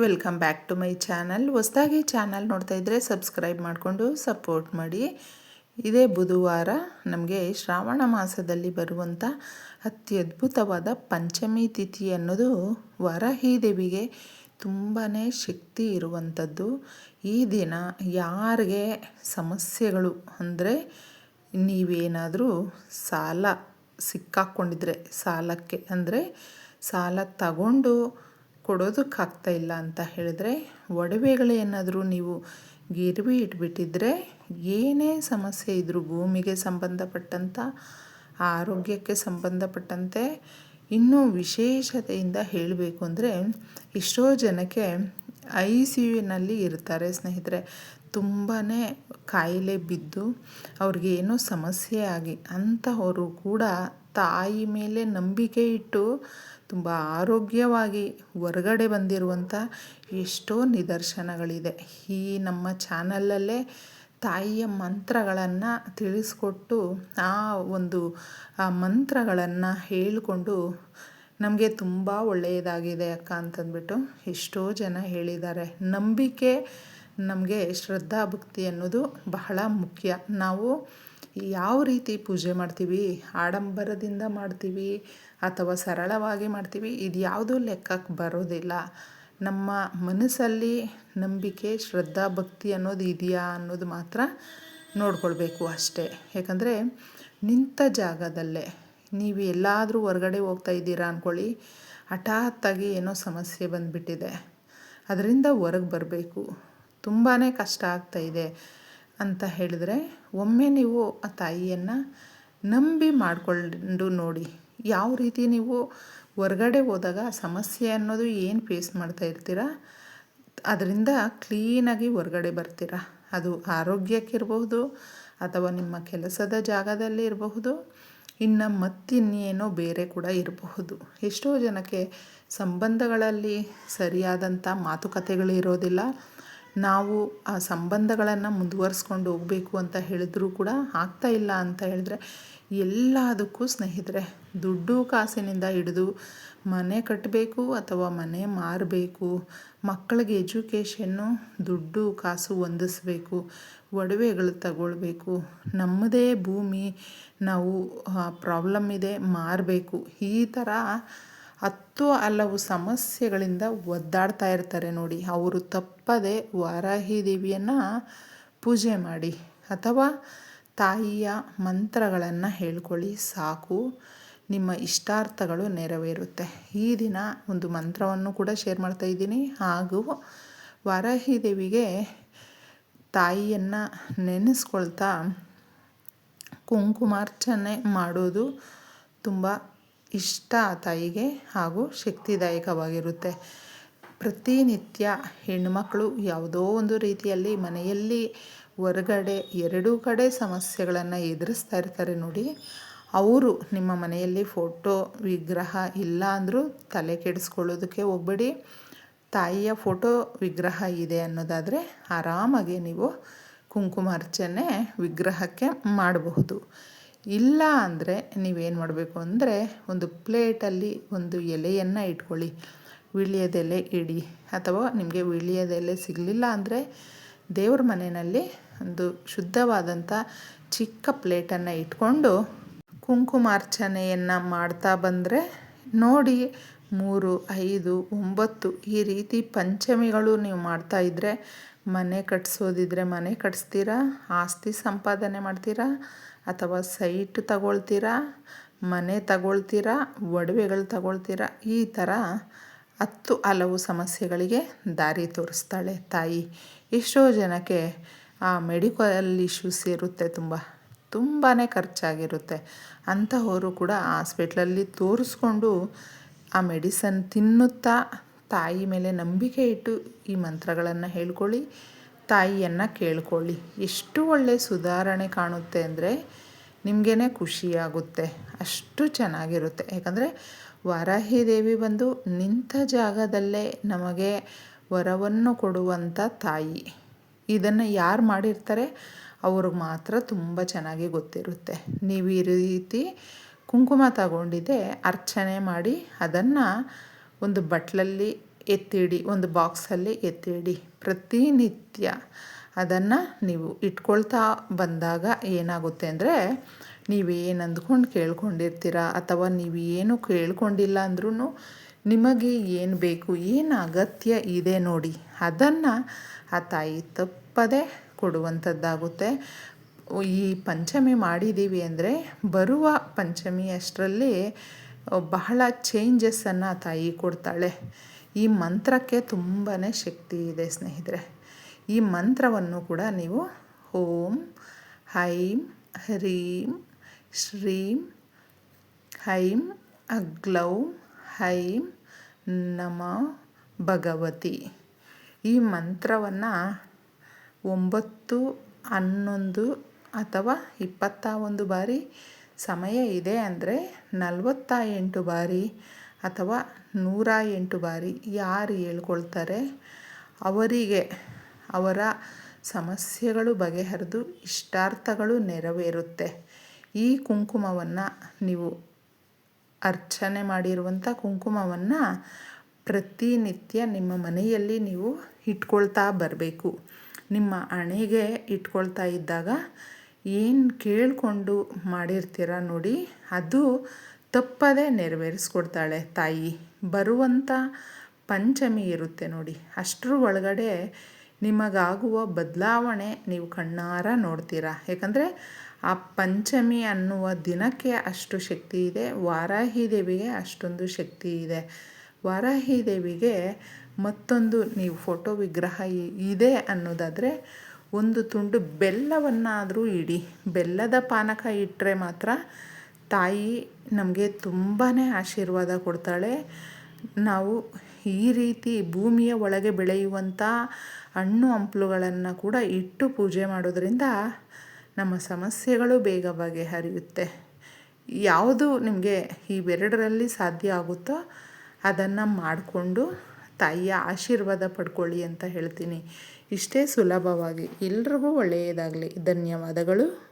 Welcome back to my channel ಹೊಸದಾಗಿ channel ನೋಡ್ತಾ ಇದ್ದರೆ ಸಬ್ಸ್ಕ್ರೈಬ್ ಮಾಡಿಕೊಂಡು ಸಪೋರ್ಟ್ ಮಾಡಿ. ಇದೇ ಬುಧವಾರ ನಮಗೆ ಶ್ರಾವಣ ಮಾಸದಲ್ಲಿ ಬರುವಂಥ ಅತ್ಯದ್ಭುತವಾದ ಪಂಚಮಿ ತಿಥಿ ಅನ್ನೋದು ವರಹಿ ದೇವಿಗೆ ತುಂಬಾ ಶಕ್ತಿ ಇರುವಂಥದ್ದು ಈ ದಿನ ಯಾರಿಗೆ ಸಮಸ್ಯೆಗಳು ಅಂದರೆ ನೀವೇನಾದರೂ ಸಾಲ ಸಿಕ್ಕಾಕ್ಕೊಂಡಿದ್ರೆ ಸಾಲಕ್ಕೆ ಅಂದರೆ ಸಾಲ ತಗೊಂಡು ಕೊಡೋದಕ್ಕಾಗ್ತಾ ಇಲ್ಲ ಅಂತ ಹೇಳಿದ್ರೆ ಒಡವೆಗಳೇನಾದರೂ ನೀವು ಗಿರ್ವಿ ಇಟ್ಬಿಟ್ಟಿದ್ರೆ ಏನೇ ಸಮಸ್ಯೆ ಇದ್ದರೂ ಭೂಮಿಗೆ ಸಂಬಂಧಪಟ್ಟಂಥ, ಆರೋಗ್ಯಕ್ಕೆ ಸಂಬಂಧಪಟ್ಟಂತೆ ಇನ್ನೂ ವಿಶೇಷತೆಯಿಂದ ಹೇಳಬೇಕು ಅಂದರೆ, ಎಷ್ಟೋ ಜನಕ್ಕೆ ಐ ಸಿ ಯುನಲ್ಲಿ ಇರ್ತಾರೆ ಸ್ನೇಹಿತರೆ. ತುಂಬಾ ಕಾಯಿಲೆ ಬಿದ್ದು ಅವ್ರಿಗೇನೋ ಸಮಸ್ಯೆ ಆಗಿ ಅಂಥವರು ಕೂಡ ತಾಯಿ ಮೇಲೆ ನಂಬಿಕೆ ಇಟ್ಟು ತುಂಬ ಆರೋಗ್ಯವಾಗಿ ಹೊರಗಡೆ ಬಂದಿರುವಂಥ ಎಷ್ಟೋ ನಿದರ್ಶನಗಳಿದೆ. ಈ ನಮ್ಮ ಚಾನಲಲ್ಲೇ ತಾಯಿಯ ಮಂತ್ರಗಳನ್ನು ತಿಳಿಸ್ಕೊಟ್ಟು ಆ ಒಂದು, ಆ ಮಂತ್ರಗಳನ್ನು ಹೇಳಿಕೊಂಡು ನಮಗೆ ತುಂಬ ಒಳ್ಳೆಯದಾಗಿದೆ ಅಕ್ಕ ಅಂತಂದ್ಬಿಟ್ಟು ಎಷ್ಟೋ ಜನ ಹೇಳಿದ್ದಾರೆ. ನಂಬಿಕೆ ನಮಗೆ ಶ್ರದ್ಧಾ ಭಕ್ತಿ ಅನ್ನೋದು ಬಹಳ ಮುಖ್ಯ. ನಾವು ಯಾವ ರೀತಿ ಪೂಜೆ ಮಾಡ್ತೀವಿ? ಆಡಂಬರದಿಂದ ಮಾಡ್ತೀವಿ ಅಥವಾ ಸರಳವಾಗಿ ಮಾಡ್ತೀವಿ? ಇದು ಯಾವುದೂ ಲೆಕ್ಕಕ್ಕೆ ಬರೋದಿಲ್ಲ. ನಮ್ಮ ಮನಸ್ಸಲ್ಲಿ ನಂಬಿಕೆ, ಶ್ರದ್ಧಾ, ಭಕ್ತಿ ಅನ್ನೋದು ಇದೆಯಾ ಅನ್ನೋದು ಮಾತ್ರ ನೋಡ್ಕೊಳ್ಬೇಕು ಅಷ್ಟೇ. ಯಾಕಂದರೆ ನಿಂತ ಜಾಗದಲ್ಲೇ ನೀವು ಎಲ್ಲಾದರೂ ಹೊರಗಡೆ ಹೋಗ್ತಾ ಇದ್ದೀರಾ ಅಂದ್ಕೊಳ್ಳಿ ಹಠಾತ್ತಾಗಿ ಏನೋ ಸಮಸ್ಯೆ ಬಂದುಬಿಟ್ಟಿದೆ. ಅದರಿಂದ ಹೊರಗೆ ಬರಬೇಕು. ತುಂಬಾ ಕಷ್ಟ ಆಗ್ತಾಯಿದೆ ಅಂತ ಹೇಳಿದ್ರೆ, ಒಮ್ಮೆ ನೀವು ಆ ತಾಯಿಯನ್ನು ನಂಬಿ ಮಾಡಿಕೊಂಡು ನೋಡಿ, ಯಾವ ರೀತಿ ನೀವು ಹೊರಗಡೆ ಹೋದಾಗ ಸಮಸ್ಯೆ ಅನ್ನೋದು ಏನು ಫೇಸ್ ಮಾಡ್ತಾ ಇರ್ತೀರ, ಅದರಿಂದ ಕ್ಲೀನಾಗಿ ಹೊರಗಡೆ ಬರ್ತೀರ. ಅದು ಆರೋಗ್ಯಕ್ಕಿರಬಹುದು ಅಥವಾ ನಿಮ್ಮ ಕೆಲಸದ ಜಾಗದಲ್ಲಿ ಇರಬಹುದು, ಇನ್ನು ಮತ್ತಿನ್ನೇನೋ ಬೇರೆ ಕೂಡ ಇರಬಹುದು. ಎಷ್ಟೋ ಜನಕ್ಕೆ ಸಂಬಂಧಗಳಲ್ಲಿ ಸರಿಯಾದಂಥ ಮಾತುಕತೆಗಳಿರೋದಿಲ್ಲ ನಾವು ಆ ಸಂಬಂಧಗಳನ್ನು ಮುಂದುವರಿಸ್ಕೊಂಡು ಹೋಗಬೇಕು ಅಂತ ಹೇಳಿದ್ರೂ ಕೂಡ ಆಗ್ತಾ ಇಲ್ಲ ಅಂತ ಹೇಳಿದ್ರೆ ಎಲ್ಲದಕ್ಕೂ ಸ್ನೇಹಿತರೆ, ದುಡ್ಡು ಕಾಸಿನಿಂದ ಹಿಡಿದು ಮನೆ ಕಟ್ಟಬೇಕು ಅಥವಾ ಮನೆ ಮಾರಬೇಕು, ಮಕ್ಕಳಿಗೆ ಎಜುಕೇಷನ್ನು ದುಡ್ಡು ಕಾಸು ಹೊಂದಿಸ್ಬೇಕು, ಒಡವೆಗಳು ತಗೊಳ್ಬೇಕು, ನಮ್ಮದೇ ಭೂಮಿ ನಾವು ಪ್ರಾಬ್ಲಮ್ ಇದೆ ಮಾರಬೇಕು, ಈ ಥರ ಹತ್ತು ಹಲವು ಸಮಸ್ಯೆಗಳಿಂದ ಒದ್ದಾಡ್ತಾ ಇರ್ತಾರೆ ನೋಡಿ. ಅವರು ತಪ್ಪದೆ ವಾರಾಹಿ ದೇವಿಯನ್ನು ಪೂಜೆ ಮಾಡಿ ಅಥವಾ ತಾಯಿಯ ಮಂತ್ರಗಳನ್ನು ಹೇಳ್ಕೊಳ್ಳಿ, ಸಾಕು. ನಿಮ್ಮ ಇಷ್ಟಾರ್ಥಗಳು ನೆರವೇರುತ್ತೆ. ಈ ದಿನ ಒಂದು ಮಂತ್ರವನ್ನು ಕೂಡ ಶೇರ್ ಮಾಡ್ತಾ ಇದ್ದೀನಿ. ಹಾಗೂ ವಾರಾಹಿ ದೇವಿಗೆ ತಾಯಿಯನ್ನು ನೆನೆಸ್ಕೊಳ್ತಾ ಕುಂಕುಮಾರ್ಚನೆ ಮಾಡೋದು ತುಂಬ ಇಷ್ಟ ತಾಯಿಗೆ ಹಾಗೂ ಶಕ್ತಿದಾಯಕವಾಗಿರುತ್ತೆ. ಪ್ರತಿನಿತ್ಯ ಹೆಣ್ಣುಮಕ್ಕಳು ಯಾವುದೋ ಒಂದು ರೀತಿಯಲ್ಲಿ ಮನೆಯಲ್ಲಿ ಹೊರಗಡೆ ಎರಡೂ ಕಡೆ ಸಮಸ್ಯೆಗಳನ್ನು ಎದುರಿಸ್ತಾ ಇರ್ತಾರೆ ನೋಡಿ. ಅವರು ನಿಮ್ಮ ಮನೆಯಲ್ಲಿ ಫೋಟೋ, ವಿಗ್ರಹ ಇಲ್ಲ ಅಂದರೂ ತಲೆ ಕೆಡಿಸ್ಕೊಳ್ಳೋದಕ್ಕೆ ಹೋಗ್ಬೇಡಿ. ತಾಯಿಯ ಫೋಟೋ, ವಿಗ್ರಹ ಇದೆ ಅನ್ನೋದಾದರೆ ಆರಾಮಾಗಿ ನೀವು ಕುಂಕುಮಾರ್ಚನೆ ವಿಗ್ರಹಕ್ಕೆ ಮಾಡಬಹುದು. ಇಲ್ಲ ಅಂದರೆ ನೀವೇನು ಮಾಡಬೇಕು ಅಂದರೆ ಒಂದು ಪ್ಲೇಟಲ್ಲಿ ಒಂದು ಎಲೆಯನ್ನು ಇಟ್ಕೊಳ್ಳಿ. ವಿಳ್ಯದೆಲೆ ಇಡಿ. ಅಥವಾ ನಿಮಗೆ ವಿಳ್ಯದೆಲೆ ಸಿಗಲಿಲ್ಲ ಅಂದರೆ ದೇವ್ರ ಮನೆಯಲ್ಲಿ ಒಂದು ಶುದ್ಧವಾದಂಥ ಚಿಕ್ಕ ಪ್ಲೇಟನ್ನು ಇಟ್ಕೊಂಡು ಕುಂಕುಮಾರ್ಚನೆಯನ್ನು ಮಾಡ್ತಾ ಬಂದರೆ ನೋಡಿ ಮೂರು, ಐದು, ಒಂಬತ್ತು ಈ ರೀತಿ ಪಂಚಮಿಗಳು ನೀವು ಮಾಡ್ತಾ ಇದ್ದರೆ ಮನೆ ಕಟ್ಸೋದಿದ್ರೆ ಮನೆ ಕಟ್ಸ್ತೀರಾ? ಆಸ್ತಿ ಸಂಪಾದನೆ ಮಾಡ್ತೀರಾ? ಅಥವಾ ಸೈಟ್ ತಗೊಳ್ತೀರಾ, ಮನೆ ತಗೊಳ್ತೀರಾ, ಒಡವೆಗಳು ತಗೊಳ್ತೀರಾ, ಈ ಥರ ಹತ್ತು ಹಲವು ಸಮಸ್ಯೆಗಳಿಗೆ ದಾರಿ ತೋರಿಸ್ತಾಳೆ ತಾಯಿ. ಎಷ್ಟೋ ಜನಕ್ಕೆ ಆ ಮೆಡಿಕಲ್ ಇಶ್ಯೂಸ್ ಇರುತ್ತೆ ತುಂಬ ತುಂಬಾ ಖರ್ಚಾಗಿರುತ್ತೆ. ಅಂಥವರು ಕೂಡ ಹಾಸ್ಪಿಟ್ಲಲ್ಲಿ ತೋರಿಸ್ಕೊಂಡು ಆ ಮೆಡಿಸನ್ ತಿನ್ನುತ್ತಾ ತಾಯಿ ಮೇಲೆ ನಂಬಿಕೆ ಇಟ್ಟು ಈ ಮಂತ್ರಗಳನ್ನು ಹೇಳ್ಕೊಳ್ಳಿ. ತಾಯಿಯನ್ನು ಕೇಳ್ಕೊಳ್ಳಿ. ಎಷ್ಟು ಒಳ್ಳೆಯ ಸುಧಾರಣೆ ಕಾಣುತ್ತೆ ಅಂದರೆ ನಿಮಗೇ ಖುಷಿಯಾಗುತ್ತೆ. ಅಷ್ಟು ಚೆನ್ನಾಗಿರುತ್ತೆ. ಯಾಕಂದರೆ ವಾರಾಹಿ ದೇವಿ ಬಂದು ನಿಂತ ಜಾಗದಲ್ಲೇ ನಮಗೆ ವರವನ್ನು ಕೊಡುವಂಥ ತಾಯಿ. ಇದನ್ನು ಯಾರು ಮಾಡಿರ್ತಾರೆ ಅವ್ರಿಗೆ ಮಾತ್ರ ತುಂಬ ಚೆನ್ನಾಗಿ ಗೊತ್ತಿರುತ್ತೆ. ನೀವು ಈ ರೀತಿ ಕುಂಕುಮ ತಗೊಂಡಿದೆ ಅರ್ಚನೆ ಮಾಡಿ ಅದನ್ನು ಒಂದು ಬಟ್ಲಲ್ಲಿ ಎತ್ತಿಡಿ, ಒಂದು ಬಾಕ್ಸಲ್ಲಿ ಎತ್ತಿಡಿ. ಪ್ರತಿನಿತ್ಯ ಅದನ್ನು ನೀವು ಇಟ್ಕೊಳ್ತಾ ಬಂದಾಗ ಏನಾಗುತ್ತೆ ಅಂದರೆ, ನೀವೇನು ಅಂದ್ಕೊಂಡು ಕೇಳ್ಕೊಂಡಿರ್ತೀರ? ಅಥವಾ ನೀವು ಏನು ಕೇಳ್ಕೊಂಡಿಲ್ಲ ಅಂದ್ರೂ ನಿಮಗೆ ಏನು ಬೇಕು, ಏನು ಅಗತ್ಯ ಇದೆ ನೋಡಿ. ಅದನ್ನು ಆ ತಾಯಿ ತಪ್ಪದೇ ಕೊಡುವಂಥದ್ದಾಗುತ್ತೆ. ಈ ಪಂಚಮಿ ಮಾಡಿದ್ದೀವಿ ಅಂದರೆ, ಬರುವ ಪಂಚಮಿ ಅಷ್ಟರಲ್ಲಿ ಬಹಳ ಚೇಂಜಸ್ಸನ್ನು ತಾಯಿ ಕೊಡ್ತಾಳೆ. ಈ ಮಂತ್ರಕ್ಕೆ ತುಂಬಾ ಶಕ್ತಿ ಇದೆ ಸ್ನೇಹಿತರೆ. ಈ ಮಂತ್ರವನ್ನು ಕೂಡ ನೀವು ಓಂ, ಹೈಂ, ಹ್ರೀಂ, ಶ್ರೀಂ, ಹೈಂ, ಅಗ್ಲೌ, ಹೈಂ, ನಮ, ಭಗವತಿ. ಈ ಮಂತ್ರವನ್ನು ಒಂಬತ್ತು, ಹನ್ನೊಂದು ಅಥವಾ ಇಪ್ಪತ್ತ ಒಂದು ಬಾರಿ ಸಮಯ ಇದೆ ಅಂದರೆ ನಲವತ್ತ ಎಂಟು ಬಾರಿ ಅಥವಾ ನೂರ ಎಂಟು ಬಾರಿ ಯಾರು ಹೇಳ್ಕೊಳ್ತಾರೆ? ಅವರಿಗೆ ಅವರ ಸಮಸ್ಯೆಗಳು ಬಗೆಹರಿದು ಇಷ್ಟಾರ್ಥಗಳು ನೆರವೇರುತ್ತೆ. ಈ ಕುಂಕುಮವನ್ನು ನೀವು ಅರ್ಚನೆ ಮಾಡಿರುವಂಥ ಕುಂಕುಮವನ್ನು ಪ್ರತಿನಿತ್ಯ ನಿಮ್ಮ ಮನೆಯಲ್ಲಿ ನೀವು ಇಟ್ಕೊಳ್ತಾ ಬರಬೇಕು. ನಿಮ್ಮ ಹಣೆಗೆ ಇಟ್ಕೊಳ್ತಾ ಇದ್ದಾಗ ಏನು ಕೇಳಿಕೊಂಡು ಮಾಡಿರ್ತೀರ ನೋಡಿ, ಅದು ತಪ್ಪದೇ ನೆರವೇರಿಸ್ಕೊಡ್ತಾಳೆ ತಾಯಿ. ಬರುವಂಥ ಪಂಚಮಿ ಇರುತ್ತೆ ನೋಡಿ. ಅಷ್ಟರ ಒಳಗಡೆ ನಿಮಗಾಗುವ ಬದಲಾವಣೆ ನೀವು ಕಣ್ಣಾರ ನೋಡ್ತೀರಾ. ಯಾಕಂದರೆ ಆ ಪಂಚಮಿ ಅನ್ನುವ ದಿನಕ್ಕೆ ಅಷ್ಟು ಶಕ್ತಿ ಇದೆ, ವಾರಾಹಿ ದೇವಿಗೆ ಅಷ್ಟೊಂದು ಶಕ್ತಿ ಇದೆ. ವಾರಾಹಿ ದೇವಿಗೆ ಮತ್ತೊಂದು ನೀವು ಫೋಟೋ ವಿಗ್ರಹ ಇದೆ ಅನ್ನೋದಾದರೆ ಒಂದು ತುಂಡು ಬೆಲ್ಲವನ್ನಾದರೂ ಇಡಿ. ಬೆಲ್ಲದ ಪಾನಕ ಇಟ್ಟರೆ ಮಾತ್ರ ತಾಯಿ ನಮಗೆ ತುಂಬಾ ಆಶೀರ್ವಾದ ಕೊಡ್ತಾಳೆ. ನಾವು ಈ ರೀತಿ ಭೂಮಿಯ ಒಳಗೆ ಬೆಳೆಯುವಂಥ ಹಣ್ಣು ಹಂಪಲುಗಳನ್ನು ಕೂಡ ಇಟ್ಟು ಪೂಜೆ ಮಾಡೋದರಿಂದ ನಮ್ಮ ಸಮಸ್ಯೆಗಳು ಬೇಗ ಬಗೆಹರಿಯುತ್ತೆ ಯಾವುದು ನಿಮಗೆ ಇವೆರಡರಲ್ಲಿ ಸಾಧ್ಯ ಆಗುತ್ತೋ ಅದನ್ನು ಮಾಡಿಕೊಂಡು ತಾಯಿಯ ಆಶೀರ್ವಾದ ಪಡ್ಕೊಳ್ಳಿ ಅಂತ ಹೇಳ್ತೀನಿ. ಇಷ್ಟೇ ಸುಲಭವಾಗಿ. ಎಲ್ರಿಗೂ ಒಳ್ಳೆಯದಾಗಲಿ. ಧನ್ಯವಾದಗಳು.